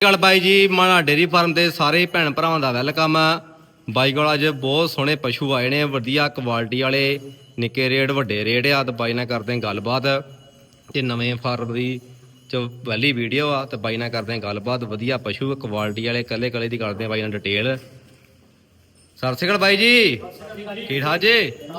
ਗੱਲ ਬਾਈ ਜੀ ਮਾਣਾ dairy farm ਦੇ ਸਾਰੇ ਭੈਣ ਭਰਾਵਾਂ ਦਾ ਵੈਲਕਮ। ਬਾਈ ਕੋਲ ਅੱਜ ਬਹੁਤ ਸੋਹਣੇ ਪਸ਼ੂ ਆਏ ਨੇ ਵਧੀਆ ਕੁਆਲਿਟੀ ਵਾਲੇ ਨਿੱਕੇ ਰੇਟ ਵੱਡੇ ਰੇਟ ਆ ਤੇ ਬਾਈ ਨਾਲ ਕਰਦੇ ਹਾਂ ਗੱਲਬਾਤ। ਤੇ ਨਵੇਂ ਫਾਰਮ ਦੀ ਚ ਪਹਿਲੀ ਵੀਡੀਓ ਆ ਤੇ ਬਾਈ ਨਾਲ ਕਰਦੇ ਹਾਂ ਗੱਲਬਾਤ ਵਧੀਆ ਪਸ਼ੂ ਕੁਆਲਿਟੀ ਵਾਲੇ ਕੱਲੇ ਕੱਲੇ ਦੀ ਕਰਦੇ ਹਾਂ ਬਾਈ ਨਾਲ ਡਿਟੇਲ ਸਤਿ ਸ਼੍ਰੀ ਅਕਾਲ ਬਾਈ ਜੀ। ਠੀਕ ਠਾਕ ਜੀ?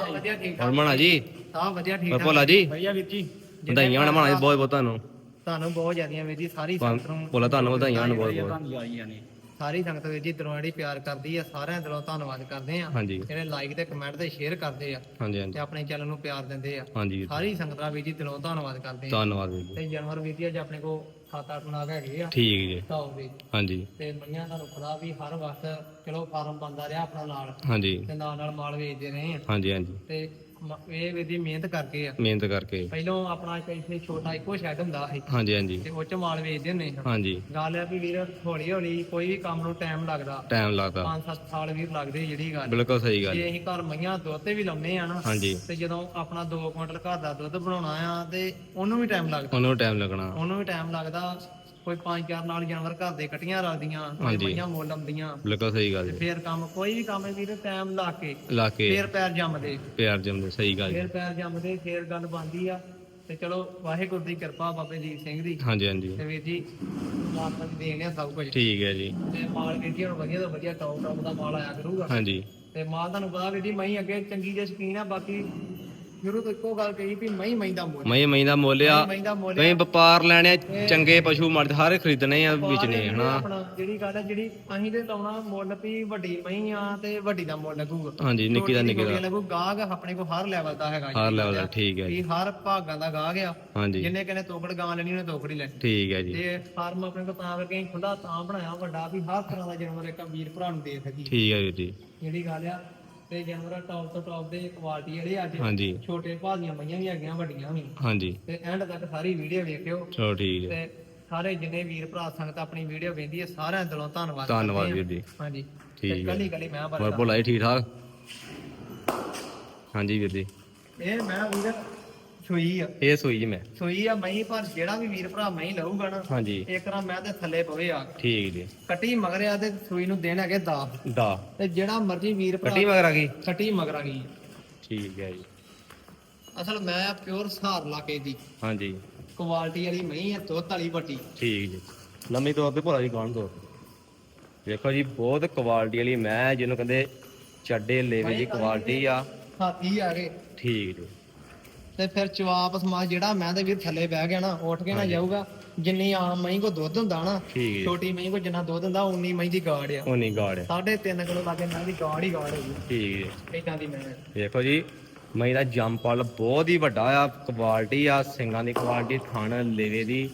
ਵਧੀਆ ਠੀਕ ਹਰਮਣਾ ਜੀ? ਹਾਂ ਵਧੀਆ ਠੀਕ ਹੋਰ ਭੋਲਾ ਜੀ? ਵਧੀਆ ਵੀਰ ਜੀ। ਵਧਾਈਆਂ ਹੋਣ ਮਾਣਾ ਜੀ ਬਹੁਤ ਬਹੁਤ ਤੁਹਾਨੂੰ। ਤੁਹਾਨੂੰ ਬਹੁਤ ਜ਼ਿਆਦੀਆਂ ਵੀਰ ਜੀ ਸਾਰੀ ਸੰਗਤ ਨੂੰ ਭੋਲਾ ਤੁਹਾਨੂੰ ਵਧਾਈਆਂ ਬਹੁਤ ਬਹੁਤ। ਸਾਰੀ ਸੰਗਤ ਵੀਰ ਜੀ ਦਿਲੋਂ ਜਿਹੜੀ ਪਿਆਰ ਕਰਦੀ ਆ ਸਾਰਿਆਂ ਦਿਲੋਂ ਧੰਨਵਾਦ ਕਰਦੇ ਆ। ਹਾਂਜੀ। ਜਿਹੜੇ ਲਾਈਕ ਤੇ ਕਮੈਂਟ ਤੇ ਸ਼ੇਅਰ ਕਰਦੇ ਆ ਹਾਂਜੀ ਹਾਂਜੀ। ਤੇ ਆਪਣੇ ਚੈਨਲ ਨੂੰ ਪਿਆਰ ਦਿੰਦੇ ਆ। ਹਾਂਜੀ ਸਾਰੀ ਸੰਗਤ ਦਾ ਵੀਰ ਜੀ ਦਿਲੋਂ ਧੰਨਵਾਦ ਕਰਦੇ ਆ। ਧੰਨਵਾਦ ਵੀਰ ਜੀ। ਤੇ ਜਾਨਵਰ ਵੀਰ ਜੀ ਅੱਜ ਆਪਣੇ ਕੋ ਸੱਤ ਅੱਠ ਨਾਗ ਹੈਗੇ ਆ। ਠੀਕ ਜੀ। ਵੀ ਹਾਂਜੀ। ਤੇ ਮਈਆਂ ਤੁਹਾਨੂੰ ਪਤਾ ਵੀ ਹਰ ਵਕਤ ਚਲੋ ਫਾਰਮ ਬੰਦਾ ਰਿਹਾ ਆਪਣਾ ਨਾਲ। ਹਾਂਜੀ। ਤੇ ਨਾਲ ਨਾਲ ਮਾਲ ਵੇਚਦੇ ਰਹੇ ਆ। ਹਾਂਜੀ ਹਾਂਜੀ। ਤੇ ਮ- ਇਹ ਜੀ ਮਿਹਨਤ ਕਰਕੇ ਆ। ਮਿਹਨਤ ਕਰਕੇ। ਪਹਿਲੋਂ ਆਪਣਾ ਇੱਕ ਇੱਥੇ ਛੋਟਾ ਇੱਕੋ ਸ਼ੈੱਡ ਹੁੰਦਾ ਸੀ। ਹਾਂਜੀ ਹਾਂਜੀ। ਤੇ ਉਹ ਚ ਮਾਲ ਵੇਚਦੇ ਹੁੰਦੇ ਸੀ। ਹਾਂਜੀ। ਗੱਲ ਹੈ ਵੀ ਵੀਰ ਹੌਲੀ ਹੌਲੀ ਕੋਈ ਵੀ ਕੰਮ ਨੂੰ ਟਾਈਮ ਲੱਗਦਾ। ਟਾਈਮ ਲੱਗਦਾ। 5-7 ਸਾਲ ਵੀਰ ਲੱਗਦੇ ਜਿਹੜੀ ਗੱਲ। ਬਿਲਕੁਲ ਸਹੀ ਗੱਲ। ਜੇ ਅਸੀਂ ਘਰ ਮਈਆਂ ਦੁੱਧ ਤੇ ਵੀ ਲਾਉਂਦੇ ਆ ਨਾ ਹਾਂਜੀ। ਤੇ ਜਦੋਂ ਆਪਣਾ 2 ਕੁਇੰਟਲ ਘਰ ਦਾ ਦੁੱਧ ਬਣਾਉਣਾ ਆ ਤੇ ਉਹਨੂੰ ਵੀ ਟਾਈਮ ਲੱਗਦਾ। ਉਹਨੂੰ ਟਾਈਮ ਲੱਗਣਾ। ਉਹਨੂੰ ਵੀ ਟਾਈਮ ਲੱਗਦਾ। ਕੋਈ ਪੰਜ ਚਾਰ ਨਾਲ ਜਾਨਵਰ ਘਰ ਦੇ ਕੱਟੀਆਂ ਰੱਖਦੀਆਂ ਕੋਈ ਹਾਂਜੀ। ਮਈਆਂ ਮੁੱਲ ਆਉਂਦੀਆਂ ਬਿਲਕੁਲ ਸਹੀ ਗੱਲ ਜੀ। ਫੇਰ ਕੰਮ ਕੋਈ ਵੀ ਕੰਮ ਹੈ ਵੀਰ ਟਾਈਮ ਲਾ ਕੇ ਲਾ ਕੇ। ਫੇਰ ਪੈਰ ਜੰਮਦੇ। ਪਿਆਰ ਜੰਮਦੇ ਸਹੀ ਗੱਲ ਜੀ। ਫੇਰ ਪੈਰ ਜੰਮਦੇ ਫੇਰ ਗੱਲ ਬਣਦੀ ਆ। ਤੇ ਚਲੋ ਵਾਹਿਗੁਰੂ ਦੀ ਕਿਰਪਾ ਬਾਬੇ ਜੀਤ ਸਿੰਘ ਦੀ। ਹਾਂਜੀ ਹਾਂਜੀ। ਤੇ ਵੀਰ ਜੀ ਮਾਤਾ ਜੀ ਦੇਣ ਆ ਸਭ ਕੁਝ ਠੀਕ ਹੈ ਜੀ। ਤੇ ਮਾਲ ਵੀਰ ਜੀ ਹੁਣ ਵਧੀਆ ਤੋਂ ਵਧੀਆ ਟੌਪ ਟੌਪ ਦਾ ਮਾਲ ਆਇਆ ਕਰੂਗਾ। ਹਾਂਜੀ। ਤੇ ਮਾਲ ਤੁਹਾਨੂੰ ਪਤਾ ਵੀਰ ਜੀ ਮੈਂ ਅੱਗੇ ਚੰਗੀ ਜੇ ਸ਼ਕੀਨ ਆ ਬਾਕੀ ਸ਼ੁਰੂ ਤੋਂ ਇੱਕੋ ਗੱਲ ਕਹੀ ਵੀ ਮੈਂ ਮੈਂ ਦਾ ਮੁੱਲ। ਮਈ ਮਈ ਦਾ ਮੁੱਲ ਆ। ਮੈਂ ਦਾ ਮੁੱਲ ਕਈ ਵਪਾਰ ਲੈਣੇ ਆ, ਚੰਗੇ ਪਸ਼ੂ ਮਰਦ ਹਰ ਖਰੀਦਣੇ ਆ ਵੇਚਣੇ ਹਨਾ। ਆਪਣਾ ਜਿਹੜੀ ਗੱਲ ਹੈ ਜਿਹੜੀ ਅਸੀਂ ਤੇ ਲਾਉਣਾ ਮੁੱਲ ਵੀ ਵੱਡੀ ਮਹੀਂ ਆ ਤੇ ਵੱਡੀ ਦਾ ਮੁੱਲ ਲੱਗੂਗਾ। ਹਾਂਜੀ ਨਿੱਕੀ ਦਾ ਨਿੱਕੀ ਦਾ। ਲੱਗੂ ਗਾਹਕ ਆਪਣੇ ਕੋਲ ਹਰ ਲੈਵਲ ਦਾ ਹੈਗਾ ਜੀ। ਹਰ ਲੈਵਲ ਦਾ ਠੀਕ ਹੈ ਜੀ। ਵੀ ਹਰ ਭਾਗਾਂ ਦਾ ਗਾਹਕ ਆ। ਹਾਂਜੀ। ਜਿੰਨੇ ਕਹਿੰਦੇ ਤੋਕੜ ਗਾਂ ਲੈਣੀ ਉਹਨੇ ਤੋਕੜ ਹੀ ਲੈਣੀ। ਠੀਕ ਹੈ ਜੀ। ਤੇ ਫਾਰਮ ਆਪਣੇ ਕੋਲ ਤਾਂ ਕਰਕੇ ਖੁੱਲਾ ਤਾਂ ਬਣਾਇਆ ਵੱਡਾ ਵੀ ਹਰ ਤਰ੍ਹਾਂ ਦਾ ਜਾਨਵਰ ਇੱਕ ਵੀਰ ਭਰਾ ਨੂੰ ਦੇ ਸਕੀ ਠੀਕ ਹੈ ਵੀਰ ਜੀ। ਜਿਹੜੀ ਗੱਲ ਆ ਤੇ ਜਾਨਵਰ ਟੌਪ ਤੋਂ ਟੌਪ ਦੇ ਕੁਆਲਿਟੀ ਜਿਹੜੇ ਅੱਜ ਹਾਂਜੀ। ਛੋਟੇ ਭਾਅ ਦੀਆਂ ਮਈਆਂ ਵੀ ਹੈਗੀਆਂ ਵੱਡੀਆਂ ਵੀ। ਹਾਂਜੀ। ਤੇ ਐਂਡ ਤੱਕ ਸਾਰੀ ਵੀਡੀਓ ਵੇਖਿਓ। ਚਲੋ ਠੀਕ ਹੈ। ਤੇ ਸਾਰੇ ਜਿੰਨੇ ਵੀਰ ਭਰਾ ਸੰਗਤ ਆਪਣੀ ਵੀਡੀਓ ਵੇਖਦੀ ਹੈ ਸਾਰਿਆਂ ਦਿਲੋਂ ਧੰਨਵਾਦ ਧੰਨਵਾਦ ਵੀਰ ਜੀ। ਹਾਂਜੀ। ਠੀਕ ਤੇ ਹੈ। ਕੱਲੀ ਕੱਲੀ ਮੈਂ ਹੋਰ ਭੋਲਾ ਜੀ ਠੀਕ ਠਾਕ? ਹਾਂਜੀ ਵੀਰ ਜੀ। ਇਹ ਮੈਂ ਵੀਰ ਸੂਈ ਆ। ਇਹ ਸੋਈ ਜੀ ਮੈਂ। ਸੂਈ ਆ ਮਹੀਂ ਪਰ ਜਿਹੜਾ ਵੀ ਵੀਰ ਭਰਾ ਮਹੀਂ ਲਊਗਾ ਨਾ ਹਾਂਜੀ। ਇੱਕ ਰਾਂ ਮੈਂ ਤੇ ਥੱਲੇ ਪਵੇ ਆ ਠੀਕ ਜੀ। ਕੱਟੀ ਮਗਰਿਆ ਤੇ ਸੂਈ ਨੂੰ ਦੇਣ ਹੈਗੇ 10 ਦਾ। ਤੇ ਜਿਹੜਾ ਮਰਜ਼ੀ ਵੀਰ ਭਰਾ ਕੱਟੀ ਮਗਰ ਆ ਗਈ? ਕੱਟੀ ਮਗਰਾ ਗਈ। ਠੀਕ ਹੈ ਜੀ। ਅਸਲ ਮੈਂ ਪਿਓਰ ਸਹਾਰ ਲਾਕੇ ਦੀ। ਹਾਂਜੀ। ਕੁਆਲਿਟੀ ਵਾਲੀ ਮਹੀਂ ਹੈ ਦੁੱਧ ਵਾਲੀ ਵੱਡੀ। ਠੀਕ ਜੀ। ਲੰਮੀ ਤੇ ਭੋਲਾ ਜੀ ਗਾਣ ਤੇ। ਦੇਖੋ ਜੀ ਬਹੁਤ ਕੁਆਲਿਟੀ ਵਾਲੀ ਮੈਂ ਜਿਹਨੂੰ ਕਹਿੰਦੇ ਚੱਡੇ ਲੇਵੇ ਦੀ ਕੁਆਲਿਟੀ ਆ ਹਾਥੀ ਆ ਗਏ। ਠੀਕ ਜੀ। ਤੇ ਫਿਰ ਚਵਾਪ ਸਮਾਜ ਜਿਹੜਾ ਮੈਂ ਤੇ ਵੀਰ ਥੱਲੇ ਬਹਿ ਗਿਆ ਨਾ ਉੱਠ ਕੇ ਨਾ ਜਾਊਗਾ ਜਿੰਨੀ ਆਮ ਮਹੀਂ ਕੋ ਦੁੱਧ ਹੁੰਦਾ ਨਾ ਠੀਕ ਛੋਟੀ ਮਹੀਂ ਕੋ ਜਿੰਨਾ ਦੁੱਧ ਹੁੰਦਾ ਉਨੀ ਮਹੀਂ ਦੀ ਗਾੜ ਆ। ਉਹ ਨਹੀਂ ਗਾੜ ਸਾਢੇ ਤਿੰਨ ਕਿਲੋ ਲਾਗੇ ਮੈਂ ਦੀ ਗਾੜ ਹੀ ਗਾੜ ਹੈਗੀ ਠੀਕ ਜੀ। ਇਦਾਂ ਦੀ ਮੈਂ। ਦੇਖੋ ਜੀ ਮੈਂ ਦਾ ਜੰਪਲ ਬਹੁਤ ਹੀ ਵੱਡਾ ਆ ਕੁਆਲਿਟੀ ਆ ਸਿੰਘਾਂ ਦੀ ਕੁਆਲਿਟੀ ਥਣ ਲੇਵੇ ਦੀ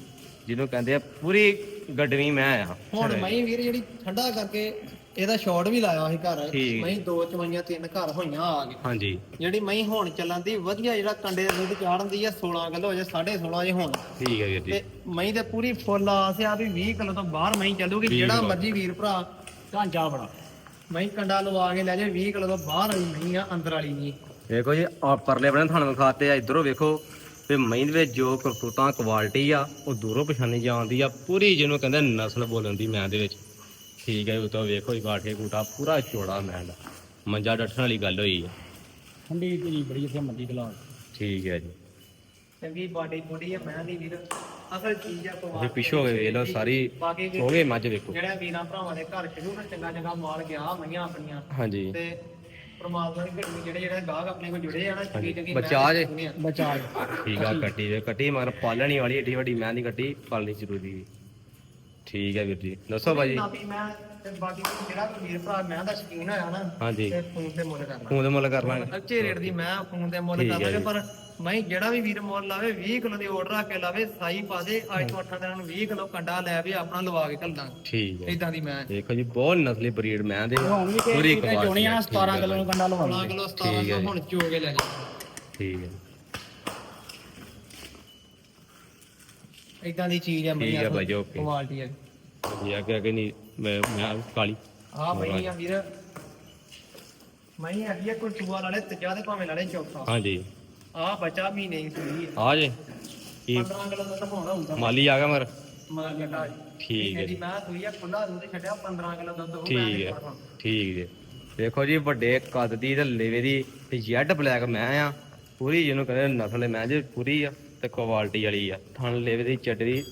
ਜਿਹਨੂੰ ਕਹਿੰਦੇ ਆ ਪੂਰੀ ਗੱਡਵੀਂ ਮੈਂ ਆ। ਹੁਣ ਮਹੀਂ ਵੀਰ ਜਿਹੜੀ ਠੰਡਾ ਕਰਕੇ ਇਹਦਾ ਸ਼ਾਟ ਵੀ ਲਾਇਆ ਸੀ ਘਰ। ਠੀਕ। ਮਹੀਂ ਦੋ ਚਵਾਈਆਂ ਤਿੰਨ ਘਰ ਹੋਈਆਂ ਆ ਗਏ ਹਾਂਜੀ। ਜਿਹੜੀ ਮਹੀਂ ਹੁਣ ਚੱਲਣ ਦੀ ਵਧੀਆ ਜਿਹੜਾ ਕੰਡੇ ਦੇ ਦੁੱਧ ਚਾੜਨ ਦੀ ਆ 16 ਕਿਲੋ ਜੇ 16.5 ਜੇ ਹੁਣ। ਠੀਕ ਹੈ ਵੀਰ ਜੀ। ਤੇ ਮਹੀਂ ਤੇ ਪੂਰੀ ਫੁੱਲ ਆਸ ਆ ਵੀ 20 ਕਿਲੋ ਤੋਂ ਬਾਹਰ ਮਹੀਂ ਚੱਲੂਗੀ ਵੀਹ ਜਿਹੜਾ ਕਿਲੋ। ਮਰਜ਼ੀ ਵੀਰ ਭਰਾ ਢਾਂਚਾ ਬੜਾ ਮਹੀਂ ਕੰਡਾ ਲਵਾ ਕੇ ਲੈ ਜਾ 20 ਕਿਲੋ ਤੋਂ ਬਾਹਰ ਵਾਲੀ ਮਹੀਂ ਆ ਅੰਦਰ ਵਾਲੀ ਨਹੀਂ ਦੇਖੋ ਜੀ ਆ ਪਰਲੇ ਬਣੇ ਥਣ ਵਿਖਾਤੇ ਆ ਇਧਰੋਂ ਵੇਖੋ ਤੇ ਮਹੀਂ ਦੇ ਵਿੱਚ ਜੋ ਕਰਤੂਤਾਂ ਕੁਆਲਿਟੀ ਆ ਉਹ ਦੂਰੋਂ ਪਛਾਣੀ ਜਾਂਦੀ ਆ ਪੂਰੀ ਜਿਹਨੂੰ ਕਹਿੰਦੇ ਨਸਲ ਬੋਲਣ ਦੀ ਮੈਂ ਦੇ ਵਿੱਚ। ਠੀਕ ਹੈ ਉਹ ਤਾਂ ਵੇਖੋ ਬਾਠੇ ਕੂਟਾ ਪੂਰਾ ਚੋੜਾ ਮੈਂ ਦਾ ਮੰਜਾ ਡੱਠਣ ਵਾਲੀ ਗੱਲ ਹੋਈ ਆ। ਠੰਡੀ ਜੀ ਬੜੀ ਇੱਥੇ ਮੰਦੀ ਖਲਾ ਠੀਕ ਹੈ ਜੀ। ਚੰਗੀ ਬਾਡੀ ਬੋਡੀ ਆ ਮੈਂ ਦੀ ਵੀਰ। ਅਸਲ ਚੀਜ਼ ਆ ਇਹ ਪਿੱਛੋਂ ਹੋ ਗਏ ਵੇਖ ਲਓ ਸਾਰੀ ਹੋ ਗਏ ਮੱਝ ਵੇਖੋ। ਜਿਹੜਾ ਵੀਰਾਂ ਭਰਾਵਾਂ ਦੇ ਘਰ ਸ਼ੁਰੂ ਤੋਂ ਚੰਗਾ ਚੰਗਾ ਮਾਲ ਗਿਆ ਮਈਆਂ ਆਪਣੀਆਂ। ਹਾਂਜੀ। ਤੇ ਪਰਮਾਤਮਾ ਦੀ ਘੜੀ ਜਿਹੜੇ ਜਿਹੜੇ ਗਾਹਕ ਆਪਣੇ ਕੋਲ ਜੁੜੇ ਆ ਨਾ ਚੰਗੀ ਚੰਗੀ ਬਚਾ ਜੇ। ਬਚਾ ਠੀਕ ਆ ਕੱਟੀ ਵੇ ਕੱਟੀ ਮਗਰ ਪਾਲਣੀ ਵਾਲੀ ਏਡੀ ਵੱਡੀ ਮੈਂ ਦੀ ਕੱਟੀ ਪਾਲਣੀ ਜ਼ਰੂਰੀ ਠੀਕ ਹੈ ਵੀਰ ਜੀ। ਦੱਸੋ ਭਾਜੀ ਮੈਂ ਤੇ ਬਾਕੀ ਜਿਹੜਾ ਕੋਈ ਵੀਰ ਭਰਾ ਮੈਂ ਦਾ ਸ਼ਕੀਨ ਹੋਇਆ ਨਾ ਹਾਂਜੀ। ਤੇ ਫੋਨ ਤੇ ਮੁੱਲ ਕਰਨਾ। ਫੋਨ ਦੇ ਮੁੱਲ ਕਰ ਲਾਂਗੇ। ਅੱਛੇ ਰੇਟ ਦੀ ਮੈਂ ਫੋਨ ਤੇ ਮੁੱਲ ਠੀਕ ਹੈ ਜੀ। ਪਰ ਮੈਂ ਜਿਹੜਾ ਵੀ ਵੀਰ ਮੁੱਲ ਲਾਵੇ 20 ਕਿਲੋ ਦੀ ਆਰਡਰ ਆ ਕੇ ਲਾਵੇ ਸਾਈ ਪਾ ਦੇ ਅੱਜ ਤੋਂ 8 ਦਿਨਾਂ ਨੂੰ 20 ਕਿਲੋ ਕੰਡਾ ਲੈ ਵੀ ਆਪਣਾ ਲਵਾ ਕੇ ਘੱਲ ਠੀਕ ਹੈ। ਇਦਾਂ ਦੀ ਮੈਂ। ਦੇਖੋ ਜੀ ਬਹੁਤ ਨਸਲੀ ਬਰੀਡ ਮੈਂ ਦੇ ਹੁਣ ਵੀ ਪੂਰੀ ਕੁਆਲਿਟੀ ਆ, 17 ਕਿਲੋ ਨੂੰ ਕੰਡਾ ਲਵਾ 16 ਕਿਲੋ ਠੀਕ ਹੈ 17 ਜੀ। ਹੁਣ ਚੋ ਕੇ ਲੈ ਜਾ ਠੀਕ ਹੈ ਇਦਾਂ ਦੀ ਚੀਜ਼ ਆ ਠੀਕ ਹੈ ਜੀ, ਓਕੇ। ਕੁਆਲਿਟੀ ਆ। ਵਧੀਆ ਕਿ ਕਿ ਨਹੀਂ ਮੈਂ ਮੈਂ ਕਾਲੀ ਆ ਬਈ ਆ ਵੀਰ। ਮੈਂ ਆ ਕੋਈ ਚੂਆ ਲਾਲੇ ਤਜਾ ਦੇ ਭਾਵੇਂ ਲਾਲੇ ਚੌਥਾ। ਹਾਂਜੀ। ਆ ਬੱਚਾ ਮਹੀਨੇ ਦੀ ਸੂਈ ਹੈ ਆ ਜੇ। ਕੀ? 15 ਕਿਲੋ ਦਾ ਤਾਂ ਹੋਣਾ ਹੁੰਦਾ। ਮਾਲੀ ਆ ਗਿਆ ਮਰ ਠੀਕ ਹੈ ਜੀ। ਮੈਂ ਸੂਈ ਆ ਖੁੱਲਾ ਦੁੱਧ ਛੱਡਿਆ 15 ਕਿਲੋ ਦੁੱਧ ਹੋਊਗਾ ਠੀਕ ਹੈ। ਠੀਕ ਜੀ। ਦੇਖੋ ਜੀ ਵੱਡੇ ਕੱਦ ਦੀ ਤੇ ਲੇਵੇ ਦੀ ਤੇ ਜੈਡ ਬਲੈਕ ਮੈਂ ਆ। ਪੂਰੀ ਜਿਹਨੂੰ ਕਹਿੰਦੇ ਨਸਲ ਮੈਂ ਜੇ ਪੂਰੀ ਆ। ਤੇ ਕੁਆਲਿਟੀ ਵਾਲੀ ਆ। ਥਣ ਲੇਵੇ ਦੀ ਚੱਡਰੀ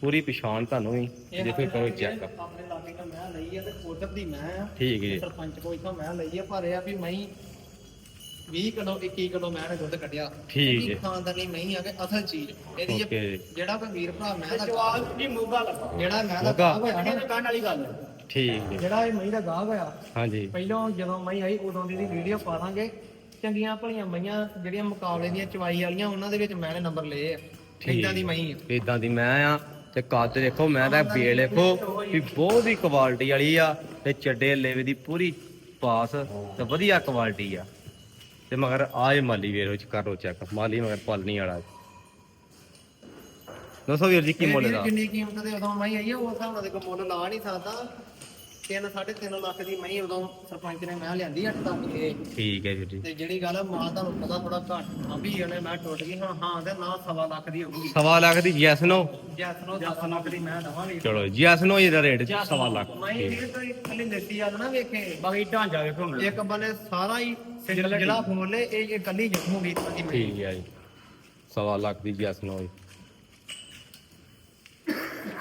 ਪੂਰੀ ਪਛਾਣ ਤੁਹਾਨੂੰ ਵੀ ਦੇਖੋ ਕਰੋ ਚੈੱਕ ਆਪਣੇ ਲਾਗੇ ਤੋਂ ਮੈਂ ਲਈ ਆ ਤੇ ਉਧਰ ਦੀ ਮੈਂ ਆ। ਠੀਕ ਜੀ। ਸਰਪੰਚ ਕੋਲ ਇਥੋਂ ਮੈਂ ਲਈ ਆ ਪਰ ਇਹ ਆ ਵੀ ਮੈਂ 20 ਕਿਲੋ 21 ਕਿਲੋ ਮੈਂ ਨੇ ਦੁੱਧ ਕੱਢਿਆ। ਠੀਕ ਜੀ। ਖਾਨਦਾਨੀ ਨਹੀਂ ਆ ਕਿ ਅਸਲ ਚੀਜ਼। ਇਹਦੀ ਜੀ। ਜਿਹੜਾ ਕੋਈ ਵੀਰ ਭਰਾ ਮੈਂ ਦਾ ਜਵਾਬ ਜੀ ਮੋਗਾ ਲੱਗਾ ਜਿਹੜਾ ਮੈਂ ਦਾ ਮੋਗਾ। ਗਾਹਕ ਹੋਇਆ ਨਾ। ਕੰਨ ਵਾਲੀ ਗੱਲ ਠੀਕ ਜੀ। ਜਿਹੜਾ ਇਹ ਮਹੀਂ ਦਾ ਗਾਹਕ ਹੋਇਆ ਹਾਂਜੀ। ਪਹਿਲਾਂ ਜਦੋਂ ਮਹੀਂ ਆਈ ਉਦੋਂ ਦੀ ਵੀਡੀਓ ਪਾ ਦਾਂਗੇ। ਚੰਗੀਆਂ ਭਲੀਆਂ ਮਈਆਂ ਜਿਹੜੀਆਂ ਮੁਕਾਬਲੇ ਦੀਆਂ ਚਵਾਈ ਵਾਲੀਆਂ ਉਹਨਾਂ ਦੇ ਵਿੱਚ ਮੈਂ ਨੇ ਨੰਬਰ ਲਏ ਆ। ਇਦਾਂ ਦੀ ਮਹੀਂ ਆ। ਇਦਾਂ ਦੀ ਮੈਂ ਆ ਤੇ ਕੱਦ ਦੇਖੋ ਮੈਂ ਤਾਂ ਬੇਲ ਦੇਖੋ ਵੀ ਬਹੁਤ ਹੀ ਕੁਆਲਿਟੀ ਵਾਲੀ ਆ ਤੇ ਚੱਡੇ ਲੇਵੇ ਦੀ ਪੂਰੀ ਪਾਸ ਤੇ ਵਧੀਆ ਕੁਆਲਿਟੀ ਆ। ਤੇ ਮਗਰ ਆਏ ਮਾਲੀ ਵੀਰ ਵਿੱਚ ਕਰੋ ਚੈੱਕ ਮਾਲੀ ਮਗਰ ਪਾਲਣੀ ਵਾਲਾ ਦੱਸੋ ਵੀਰ ਜੀ ਕੀ ਮੁੱਲ ਦਾ? ਕਿੰਨੀ ਕੀਮਤ ਦੇ ਉਦੋਂ ਮਹੀਂ ਆਈ ਆ ਉਸ ਹਿਸਾਬ ਨਾਲ ਕੋਈ ਮੁੱਲ ਲਾ ਨਹੀਂ ਸਕਦਾ। 3 3.5 ਲੱਖ ਦੀ ਮਹੀਂ ਉਦੋਂ ਸਰਪੰਚ ਨੇ ਮੈਂ ਲਿਆਂਦੀ 8 ਤੱਕ ਇਹ। ਠੀਕ ਹੈ ਵੀਰ ਜੀ। ਤੇ ਜਿਹੜੀ ਗੱਲ ਆ ਮਾਲ ਤੁਹਾਨੂੰ ਪਤਾ ਥੋੜਾ ਘੱਟ ਆ ਵੀ ਇਹਨੇ ਮੈਂ ਟੁੱਟ ਗਈ ਹਾਂ ਹਾਂ ਤੇ ਨਾ ਸਵਾ ਲੱਖ ਦੀ ਹੋਊਗੀ। ਸਵਾ ਲੱਖ ਦੀ ਜੈਸ ਨੋ? ਜੈਸ ਨੂੰ 10 ਲੱਖ ਦੀ ਮੈਂ ਦਵਾਂਗੀ। ਚਲੋ ਜੈਸ ਨੋ ਇਹਦਾ ਰੇਟ ਸਵਾ ਲੱਖ। ਮੈਂ ਇਹ ਕੋਈ ਖਾਲੀ ਲੱਤੀ ਆ ਨਾ ਵੇਖੇ। ਬਾਕੀ ਢਾਂਚਾ ਵੇਖੋ ਮੇਰਾ। ਇੱਕ ਬੰਨੇ ਸਾਰਾ ਹੀ ਜਿਹੜਾ ਫੋਲੇ ਇਹ ਇਹ ਕੱਲੀ ਜਖਮੂ ਗੀਤ ਦੀ ਮੈਂ। ਠੀਕ ਹੈ ਜੀ। ਸਵਾ ਲੱਖ ਦੀ ਜੈਸ ਨੋ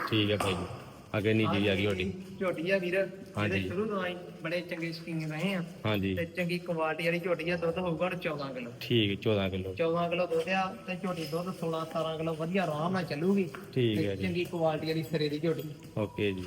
ਠੀਕ ਹੈ ਭਾਈ ਜੀ। ਅੱਗੇ ਨੀਜੀ ਆ ਗਈ ਤੁਹਾਡੀ। ਝੋਟੀ ਆ ਵੀਰ ਹਾਂਜੀ। ਇਹਦੇ ਸ਼ੁਰੂ ਤੋਂ ਆਈ ਬੜੇ ਚੰਗੇ ਸ਼ਕੀਨ ਰਹੇ ਆ। ਹਾਂਜੀ। ਤੇ ਚੰਗੀ ਕੁਆਲਿਟੀ ਵਾਲੀ ਝੋਟੀ ਆ ਦੁੱਧ ਹੋਊਗਾ 14 ਕਿਲੋ। ਠੀਕ ਹੈ 14 ਕਿਲੋ। 14 ਕਿਲੋ ਦੁੱਧ ਆ ਤੇ ਝੋਟੀ ਦੁੱਧ 16 17 ਕਿਲੋ ਵਧੀਆ ਆਰਾਮ ਨਾਲ ਚੱਲੂਗੀ। ਠੀਕ ਤੇ ਹੈ ਜੀ। ਚੰਗੀ ਕੁਆਲਿਟੀ ਵਾਲੀ ਸਿਰੇ ਦੀ ਝੋਟੀ। ਓਕੇ ਜੀ।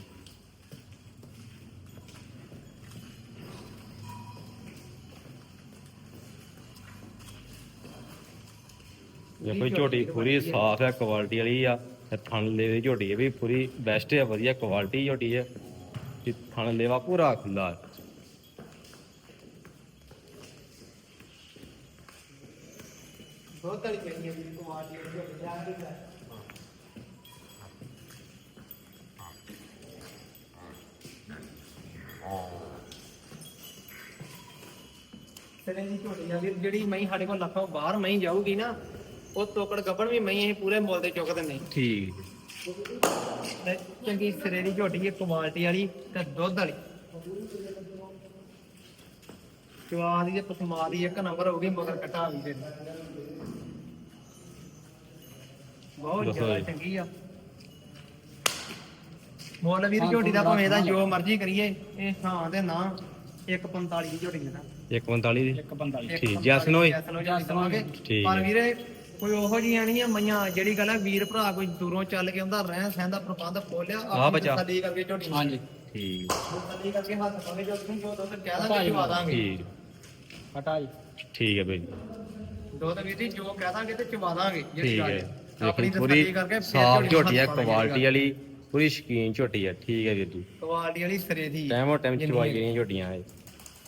ਇਹ ਕੋਈ ਝੋਟੀ ਪੂਰੀ ਸਾਫ਼ ਹੈ ਕੁਆਲਿਟੀ ਵਾਲੀ ਆ। ਥਣ ਲੈ ਦੀ ਝੋਟੀ ਵੀ ਪੂਰੀ ਬੈਸਟ ਹੈ ਵਧੀਆ ਕੁਆਲਿਟੀ ਝੋਟੀ ਹੈ। ਤੇ ਥਣ ਲੈਵਾ ਪੂਰਾ ਖੁੱਲਾ ਕੁਆਲਿਟੀ ਝੋਟੀ ਦੀ ਝੋਟੀ ਆ ਵੀਰ ਜਿਹੜੀ ਮਹੀਂ ਸਾਡੇ ਕੋਲ ਲੱਖੋਂ ਬਾਹਰ ਮਹੀਂ ਜਾਊਗੀ ਨਾ ਉਹ ਤੋਕੜ ਗੱਬਣ ਵੀ ਮਹੀਂ ਅਸੀਂ ਪੂਰੇ ਮੁੱਲ ਤੇ ਚੁੱਕ ਦਿੰਦੇ ਠੀਕ। ਤੇ ਚੰਗੀ ਸਿਰੇ ਦੀ ਝੋਟੀ ਹੈ ਕੁਆਲਿਟੀ ਵਾਲੀ ਤੇ ਦੁੱਧ ਵਾਲੀ। ਚਵਾ ਦੀ ਤੇ ਪਸਮਾ ਦੀ ਇੱਕ ਨੰਬਰ ਹੋਊਗੀ ਮਗਰ ਕਟਾ ਵੀ ਦੇ। ਬਹੁਤ ਜ਼ਿਆਦਾ। ਚੰਗੀ ਆ। ਮੁੱਲ ਵੀਰ ਝੋਟੀ ਦਾ ਭਾਵੇਂ ਇਹਦਾ ਜੋ ਮਰਜ਼ੀ ਕਰੀਏ ਇਹ ਹਾਂ ਤੇ ਨਾ 145 ਦੀ ਝੋਟੀ ਦਾ 145 ਦੀ? ਇੱਕ ਬੰਦਾ ਜੀ। ਠੀਕ ਜੈਸ ਨੋ ਜੀ ਜੈਸ ਨੋ ਜੈਸ ਦਵਾਂਗੇ ਠੀਕ ਪਰ ਹੈ। ਵੀਰੇ ਕੋਈ ਉਹੋ ਜਿਹੀਆਂ ਨਹੀਂ ਆ ਮਈਆਂ ਜਿਹੜੀ ਗੱਲ ਹੈ ਵੀਰ ਭਰਾ ਕੋਈ ਦੂਰੋਂ ਚੱਲ ਕੇ ਆਉਂਦਾ ਰਹਿਣ ਸਹਿਣ ਦਾ ਪ੍ਰਬੰਧ ਖੋਲਿਆ ਆਹ ਬੱਚਾ। ਤਸੱਲੀ ਕਰਕੇ ਝੋਟੀ ਹਾਂਜੀ। ਠੀਕ। ਤਸੱਲੀ ਕਰਕੇ ਹੱਥ ਪਾਵੇ ਜੋ ਤੁਸੀਂ ਜੋ ਦੁੱਧ ਕਹਿ ਦਾਂਗੇ ਚਵਾ ਦਾਂਗੇ। ਠੀਕ। ਹਟਾ ਜੀ ਠੀਕ ਹੈ ਬਈ। ਦੁੱਧ ਵੀਰ ਜੀ ਜੋ ਕਹਿ ਦਾਂਗੇ ਤੇ ਚਵਾ ਦਾਂਗੇ ਜਿਹੜੀ ਠੀਕ ਗੱਲ ਹੈ ਹੈ। ਆਪਣੀ ਦੇਖੋ ਪੂਰੀ ਤਸੱਲੀ ਕਰਕੇ ਫਿਰ ਸਾਫ਼ ਨੂੰ ਝੋਟੀ ਹੈ ਹੱਥ ਪਾਉਣਾ ਕੁਆਲਿਟੀ ਵਾਲੀ ਪੂਰੀ ਸ਼ਕੀਨ ਝੋਟੀ ਹੈ ਠੀਕ ਹੈ ਵੀਰ ਜੀ। ਕੁਆਲਿਟੀ ਵਾਲੀ ਸਿਰੇ ਦੀ ਟਾਈਮ ਟਾਈਮ ਜਿੰਨੀ ਚਵਾਈ ਹੈ। ਗਈਆਂ ਝੋਟੀਆਂ ਇਹ।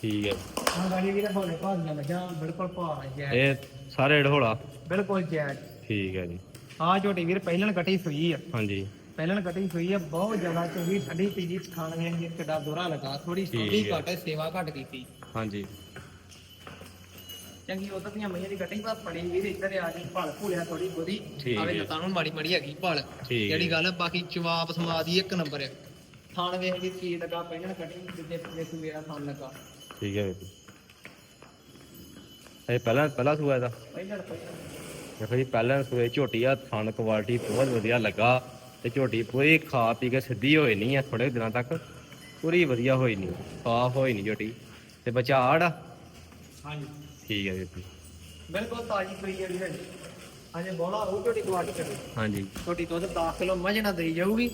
ਠੀਕ ਹੈ। ਹਾਂ ਗਾੜੀ ਵੀਰੇ ਹੋਲੇ ਭਾਗੀਆਂ ਲੱਗਿਆ ਬਿਲਕੁਲ ਭਾਰ ਜੈ ਇਹ ਸਾਰੇ ਢੋਲਾ। ਬਿਲਕੁਲ ਜੈ ਠੀਕ ਹੈ ਜੀ। ਆਹ ਝੋਟੀ ਵੀਰ ਪਹਿਲਣ ਕੱਟੀ ਸੂਈ ਆ। ਹਾਂਜੀ। ਪਹਿਲਣ ਕੱਟੀ ਸੂਈ ਆ ਬਹੁਤ ਜ਼ਿਆਦਾ ਚੰਗੀ ਠੰਡੀ ਪੀਜੀ ਖਾਣ ਗੇ ਕਿੱਡਾ ਦੋਰਾ ਲਗਾ ਥੋੜੀ ਹੈ। ਘੱਟ ਹੈ, ਸੇਵਾ ਘੱਟ ਕੀਤੀ। ਹਾਂਜੀ। ਚੰਗੀ ਉਧਰ ਦੀਆਂ ਮਈਆਂ ਦੀ ਕੱਟੀ ਪਰ ਪੜੀ ਵੀਰ ਇੱਧਰ ਆ ਜੀ ਭਲ ਭੁਲਿਆ ਥੋੜੀ ਬੋਦੀ ਠੀਕ ਆਵੇ ਹੈ। ਲੱਤਾਂ ਨੂੰ ਮਾੜੀ ਮਾੜੀ ਹੈਗੀ ਭਲ। ਠੀਕ ਜਿਹੜੀ। ਗੱਲ ਬਾਕੀ ਜਵਾਬ ਸਮਾ ਦੀ ਇੱਕ ਨੰਬਰ ਹੈ ਥਾਣ ਵੇਖ ਜੀ ਕੀ ਲੱਗਾ ਪਹਿਲਣ ਕੱਟੀ ਜਿੱਦੇ ਜਿੱਦੇ ਮੇਰਾ ਥਾਣ ਲੱਗਾ। ਠੀਕ ਹੈ। ਵੀਰ ਜੀ ਇਹ ਪਹਿਲਾਂ ਪਹਿਲਾ ਸੂਆ ਇਹਦਾ? ਪਹਿਲਣ ਪਹਿਲਣ ਦੇਖੋ ਜੀ ਪਹਿਲਾਂ ਸੂਏ ਝੋਟੀ ਆ ਥਣ ਕੁਆਲਿਟੀ ਬਹੁਤ ਵਧੀਆ ਲੱਗਾ ਤੇ ਝੋਟੀ ਪੂਰੀ ਖਾ ਪੀ ਕੇ ਸਿੱਧੀ ਹੋਈ ਨਹੀਂ ਆ ਥੋੜੇ ਦਿਨਾਂ ਤੱਕ ਪੂਰੀ ਵਧੀਆ ਹੋਈ ਨਹੀਂ ਸਾਫ਼ ਹੋਈ ਨਹੀਂ ਝੋਟੀ ਤੇ ਬੱਚਾ ਆੜ ਆ? ਹਾਂਜੀ। ਠੀਕ ਹੈ ਜੀ ਬਿਲਕੁਲ ਤਾਜ਼ੀ ਪਈ ਹੈ ਵੀਰ। ਅਜੇ ਬੋਲਾ ਉਹ ਝੋਟੀ ਕੁਆਟੀ ਕਰੇ ਹਾਂਜੀ। ਛੋਟੀ ਦੁੱਧ 10 ਕਿਲੋ ਮੱਝ ਨਾਲ ਦੇਈ ਜਾਊਗੀ।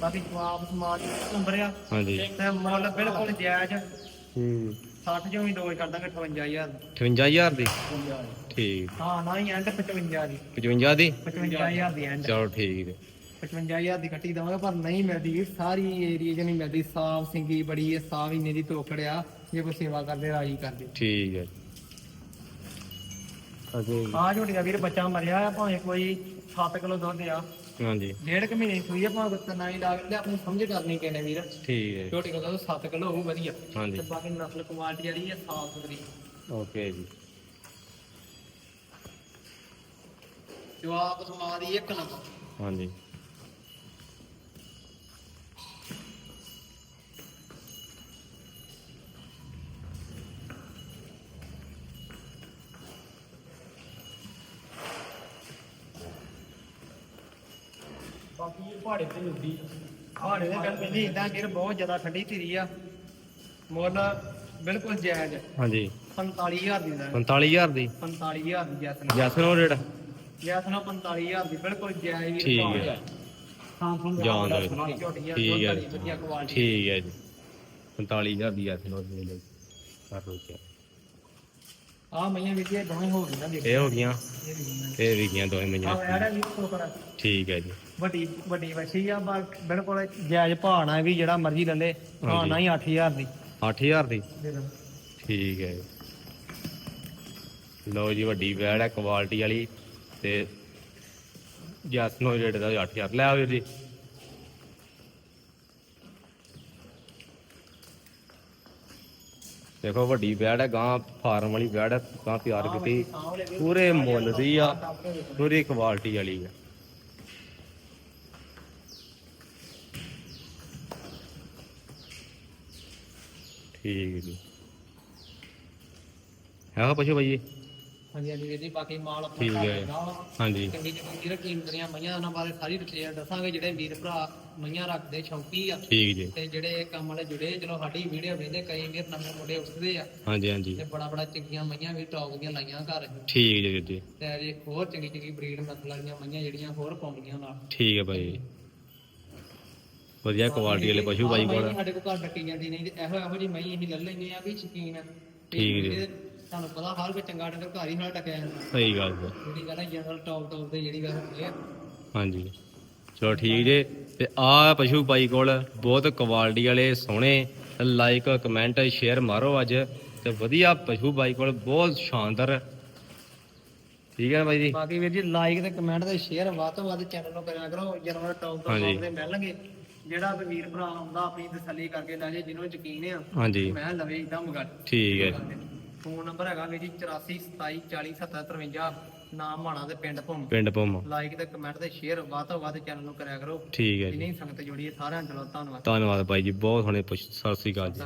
ਬਾਕੀ ਜਵਾਬ ਸਮਾ ਦੀ ਇੱਕ ਨੰਬਰ ਆ ਹਾਂਜੀ। ਤੇ ਮੁੱਲ ਬਿਲਕੁਲ ਜਾਇਜ਼ ਹੂੰ। 60 ਚੋਂ ਵੀ ਦੋ ਕਰ ਦਾਂਗੇ 58000 58000 ਦੀ। ਠੀਕ। ਹਾਂ ਨਾ ਹੀ and 55 the. 55 the? 55000 the and ਚਲੋ ਠੀਕ ਹੈ। 55000 ਦੀ ਕੱਟੀ ਦਵਾਂਗੇ ਪਰ ਨਹੀਂ ਮਿਲਦੀ ਸਾਰੀ ਏਰੀਆ 'ਚ ਨਹੀਂ ਮਿਲਦੀ। ਸਾਫ਼ ਸਿੰਗੀ ਬੜੀ ਹੈ ਸਾਫ਼ ਇੰਨੇ ਦੀ ਤੋਕੜਿਆ ਜੇ ਕੋਈ ਸੇਵਾ ਕਰਦੇ ਰਾਜੀ ਕਰਦੇ ਠੀਕ ਹੈ। ਅਗੇ ਆਹ ਝੋਟੀ ਦਾ ਵੀਰ ਬੱਚਾ ਮਰਿਆ ਆ ਭਾਵੇਂ ਕੋਈ 7 ਕਿਲੋ ਦੁੱਧ ਆ। ਹਾਂਜੀ। ਡੇਢ ਕੁ ਮਹੀਨੇ ਸੂਈ ਆ ਭਾਵੇਂ ਕੋਈ ਨਾ ਹੀ ਲਾ ਕੇ ਆਪਣੀ ਸਮਝ ਕਰਨੀ ਕਿਨੇ ਵੀਰ। ਠੀਕ ਹੈ। ਦਾ ਦੁੱਧ 7 ਕਿਲੋ ਹੋਊ ਵਧੀਆ। ਹਾਂਜੀ। ਤੇ ਬਾਕੀ ਨਸਲ ਕੁਆਲਿਟੀ ਜਿਹੜੀ ਹੈ ਸਾਫ਼ ਸੁਥਰੀ। ਓਕੇ ਜੀ। ਜਵਾਬ ਸਮਾ ਦੀ ਇੱਕ ਨੰਬਰ। ਹਾਂਜੀ। ਬਾਕੀ ਇਹ ਪਹਾੜੇ ਤੇ ਉੱਡੀ ਹਾੜੇ ਦੇ ਗੱਲ ਪੈਂਦੀ ਇਦਾਂ ਗਿਰ ਬਹੁਤ ਜ਼ਿਆਦਾ ਠੰਡੀ ਧੀਰੀ ਆ। ਮੁੱਲ ਬਿਲਕੁਲ ਜਾਇਜ਼। ਹਾਂਜੀ। 45000 ਦੀ ਦਾ 45000 ਦੀ? 45000 ਦੀ ਜੈਸਨ। ਜਸਨੋ ਰੇਟ? ਜੈਸਨ 45000 ਦੀ ਬਿਲਕੁਲ ਜਾਇਜ਼ ਠੀਕ ਹੈ। ਦਾ ਦਿਓ। ਸੁਣਾ ਝੋਟੀਆਂ ਠੀਕ ਦੁੱਧ ਹੈ ਵਾਲੀ ਵਧੀਆ ਕੁਆਲਿਟੀ ਠੀਕ ਹੈ ਜੀ। 45000 ਦੀ ਜਸਨੋ ਦੇ ਲਈ। ਕਰ ਲਓ ਜੀ। ਆ ਮਈਆਂ ਵੀ ਇਹ ਦੋਵੇਂ ਹੋ ਗਈਆਂ ਇਹ ਹੋ ਗਈਆਂ। ਇਹ ਵੀ ਗਈਆਂ। ਇਹ ਵੀ ਗਈਆਂ ਦੋਵੇਂ ਮਈਆਂ ਟੋਕਰਾ ਠੀਕ ਹੈ ਜੀ। ਵੱਡੀ ਵੱਡੀ ਵਛੀ ਆ ਬਸ ਬਿਲਕੁਲ ਜਾਇਜ਼ ਨਾਲ ਵੀ ਜਿਹੜਾ ਮਰਜ਼ੀ ਲੈ ਲੇ ਹਾਂ ਹਾਂਜੀ। ਨਾ ਹੀ 8000 ਦੀ। 8000 ਦੀ? ਦੇ ਦੋ। ਠੀਕ ਹੈ ਜੀ। ਲਓ ਜੀ ਵੱਡੀ ਬੈੜ ਹੈ ਕੁਆਲਿਟੀ ਵਾਲੀ ਤੇ ਜਸਨੋ ਰੇਟ ਦਾ 8000 ਲੈ ਆਓ ਵੀਰ ਜੀ। ਦੇਖੋ ਵੱਡੀ ਬੈੜ ਹੈ ਗਾਂ ਫਾਰਮ ਵਾਲੀ ਬੈੜ ਹੈ ਗਾਂ ਤਿਆਰ ਕੀਤੀ। ਪੂਰੇ ਮੁੱਲ ਦੀ ਆ, ਪੂਰੀ ਕੁਆਲਿਟੀ ਵਾਲੀ ਆ। ਠੀਕ ਜੀ। ਹੈਗਾ ਪਛੋ ਭਾਈ ਹਾਂਜੀ ਹਾਂਜੀ ਵੀਰ ਜੀ ਬਾਕੀ ਮਾਲ ਆਪਣਾ ਠੀਕ ਹੈ। ਹਾਂਜੀ। ਚੰਗੀ ਚੰਗੀ ਰੱਖੀ ਦੀਆਂ ਮਈਆਂ ਉਹਨਾਂ ਬਾਰੇ ਸਾਰੀ ਡਿਟੇਲ ਦੱਸਾਂਗੇ ਜਿਹੜੇ ਵੀਰ ਭਰਾ ਮਈਆਂ ਰੱਖਦੇ ਸ਼ੌਂਕੀ ਆ। ਠੀਕ ਜੀ। ਤੇ ਜਿਹੜੇ ਕੰਮ ਵਾਲੇ ਜੁੜੇ ਚਲੋ ਸਾਡੀ ਵੀਡੀਓ ਵੇਖਦੇ ਕਈ ਵੀਰ ਨਵੇਂ ਮੁੰਡੇ ਉੱਠਦੇ ਆ। ਹਾਂਜੀ ਹਾਂਜੀ। ਤੇ ਬੜਾ ਬੜਾ ਚੰਗੀਆਂ ਮਈਆਂ ਵੀ ਟੌਪ ਦੀਆਂ ਲਾਈਆਂ ਘਰ। ਠੀਕ ਜੀ ਵੀਰ ਜੀ। ਤੇ ਅਜੇ ਹੋਰ ਚੰਗੀ ਚੰਗੀ ਬਰੀਡ ਨਸਲ ਵਾਲੀਆਂ ਮਈਆਂ ਜਿਹੜੀਆਂ ਹੋਰ ਪਾਉਂਦੀਆਂ ਨਾਲ। ਠੀਕ ਹੈ ਭਾਈ। ਵਧੀਆ ਕੁਆਲਿਟੀ ਵਾਲੇ ਪਸ਼ੂ ਬਾਈ ਆਹ ਕੋਲ। ਮਹੀਂ ਸਾਡੇ ਕੋਲ ਘਰ ਡੱਕੀ ਜਾਂਦੀ ਨਹੀਂ ਤੇ ਇਹੋ ਇਹੋ ਜੀ ਮਈ ਅਸੀਂ ਲੈ ਲੈਂਦੇ ਆ ਵੀ ਸ਼ਕੀਨ। ਠੀਕ ਜੀ। ਤੁਹਾਨੂੰ ਪਤਾ ਹਰ ਕੋਈ ਚੰਗਾ ਡੰਗਰ ਘਰ ਹੀ ਨਾਲ ਟਕਿਆ ਜਾਂਦਾ। ਸਹੀ ਗੱਲ ਹੈ। ਜਿਹੜੀ ਗੱਲ ਹੈ ਜਨਰਲ ਟੌਪ ਟੌਪ ਤੇ ਜਿਹੜੀ ਗੱਲ ਹੁੰਦੀ ਆ ਹਾਂਜੀ। ਚਲੋ ਠੀਕ ਜੇ। ਤੇ ਆ ਪਸ਼ੂ ਬਾਈ ਕੋਲ ਬਹੁਤ ਕੁਆਲਿਟੀ ਵਾਲੇ ਸੋਹਣੇ ਲਾਈਕ ਕਮੈਂਟ ਸ਼ੇਅਰ ਮਾਰੋ ਅੱਜ। ਤੇ ਵਧੀਆ ਪਸ਼ੂ ਬਾਈ ਕੋਲ ਬਹੁਤ ਸ਼ਾਨਦਾਰ। ਠੀਕ ਹੈ ਨਾ ਬਾਈ ਜੀ? ਬਾਕੀ ਵੀਰ ਜੀ ਲਾਈਕ ਤੇ ਕਮੈਂਟ ਤੇ ਸ਼ੇਅਰ ਵੱਧ ਤੋਂ ਵੱਧ ਚੈਨਲ ਨੂੰ ਕਰਿਆ ਕਰੋ। ਜਨਰਲ ਟੌਪ ਹਾਂਜੀ। ਟੌਪ ਦੇ ਮਿਲਣਗੇ। ਜਿਹੜਾ ਵੀ ਵੀਰ ਭਰਾ ਆਉਂਦਾ ਆਪਣੀ ਤਸੱਲੀ ਕਰਕੇ ਲੈ ਜੇ ਜਿਹਨੂੰ ਯਕੀਨ ਆ। ਹਾਂਜੀ। ਮੈਂ ਲਵੇ ਇਦਾਂ ਮੰਗਾ। ਠੀਕ ਹੈ। ਫੋਨ ਨੰਬਰ ਹੈਗਾ ਵੀਰ ਜੀ 84 27 40 70 53 ਨਾਮ ਮਾਣਾ ਤੇ ਪਿੰਡ ਭੁੰਮ। ਪਿੰਡ ਭੋਮ। ਲਾਈਕ ਤੇ ਕਮੈਂਟ ਤੇ ਸ਼ੇਅਰ ਵੱਧ ਤੋਂ ਵੱਧ ਚੈਨਲ ਨੂੰ ਕਰਿਆ ਕਰੋ। ਠੀਕ ਹੈ ਜੀ। ਜਿਨੀ ਸੰਗਤ ਜੁੜੀ ਹੈ ਸਾਰਿਆਂ ਨੂੰ ਧੰਨਵਾਦ। ਧੰਨਵਾਦ ਬਾਈ ਜੀ ਬਹੁਤ ਸੋਹਣੇ ਪੁੱਛ ਸਤਿ ਸ੍ਰੀ ਅਕਾਲ ਜੀ।